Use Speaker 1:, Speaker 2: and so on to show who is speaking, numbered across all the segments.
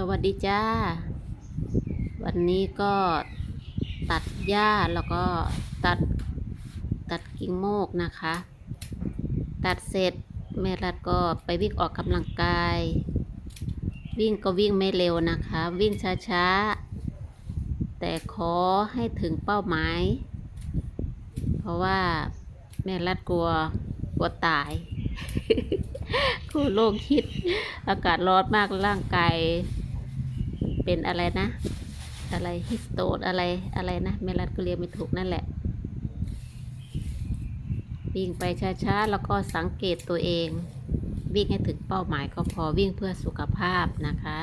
Speaker 1: สวัสดีจ้า วันนี้ก็ตัดหญ้าแล้วก็ตัดตัดกิ่งโมกนะคะ ตัดเสร็จแม่รัดก็ไปวิ่งออกกำลังกาย วิ่งก็วิ่งไม่เร็วนะคะ วิ่งช้าๆ แต่ขอให้ถึงเป้าหมาย เพราะว่าแม่รัดกลัวกลัวตายคู่โลกคิดอากาศร้อนมากร่างกาย เป็นอะไรนะ อะไรฮิสโตดอะไรอะไรนะเมลัดก็เรียกไม่ถูกนั่นแหละวิ่งไปช้าๆ แล้วก็สังเกตตัวเอง วิ่งให้ถึงเป้าหมายก็พอวิ่งเพื่อสุขภาพนะคะ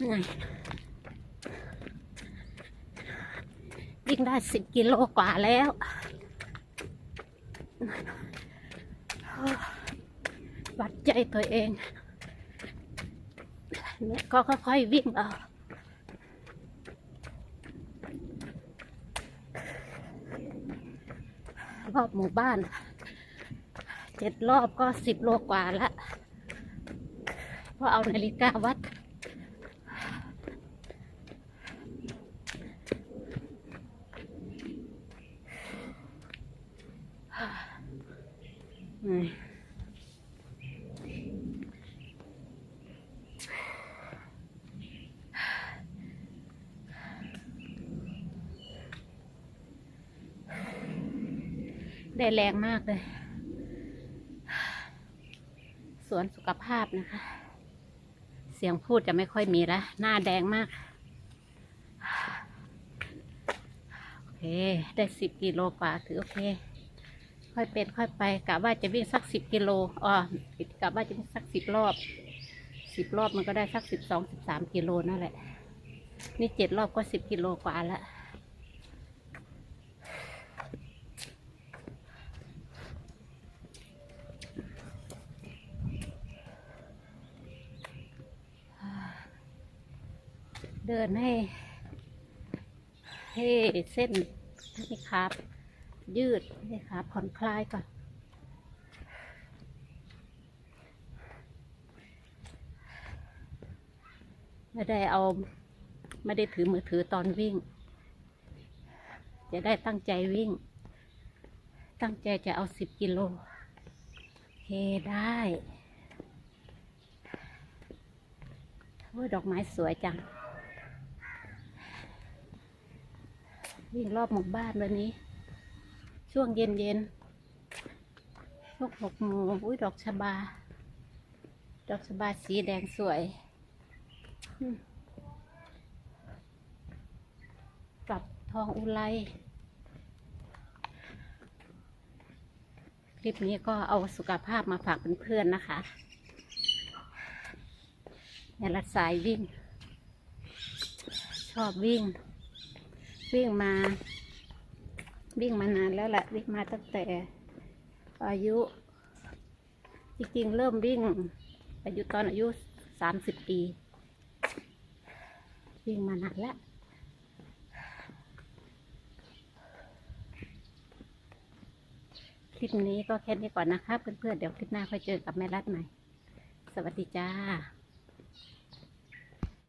Speaker 1: วิ่งได้สิบกิโลกว่าแล้ววัดใจตัวเองเนี่ยก็ค่อยๆวิ่งเอารอบหมู่บ้าน เจ็ดรอบก็สิบโลกว่าละเพราะเอานาฬิกาวัด อืม ได้แรงมากเลย สวนสุขภาพนะคะ เสียงพูดจะไม่ค่อยมีแล้วหน้าแดงมาก โอเค ได้สิบกิโลกว่าถือโอเค ค่อยเป็นค่อยไปกะว่าจะวิ่งสักสิบกิโลอ๋อกะว่าจะวิ่งสักสิบรอบสิบรอบมันก็ได้สักสิบสองสิบสามกิโลนั่นแหละ นี่เจ็ดรอบก็สิบกิโลกว่าละเดินให้ ให้เส้นให้ครับ ยืดนี่ค่ะผ่อนคลายก่อน ไม่ได้เอา ไม่ได้ถือมือถือตอนวิ่ง จะได้ตั้งใจวิ่ง ตั้งใจจะเอาสิบกิโลโอเคได้โอ้ยดอกไม้สวยจัง วิ่งรอบหมู่บ้านวันนี้ ช่วงเย็นเย็นๆช่วงหกโมงอุ้ยดอกชะบา ดอกชะบาสีแดงสวยอืมกับทองอุไรคลิปนี้ก็เอาสุขภาพมาฝากเพื่อนๆนะคะในรัดสายวิ่ง ชอบวิ่ง วิ่งมา วิ่งมานานแล้วแหละวิ่งมาตั้งแต่อายุ จริงๆ เริ่มวิ่ง อายุตอนอายุสามสิบปี วิ่งมานานแล้วคลิปนี้ก็แค่นี้ก่อนนะคะเพื่อนๆเดี๋ยวคลิปหน้าค่อยเจอกับแม่รัดใหม่ สวัสดีจ้า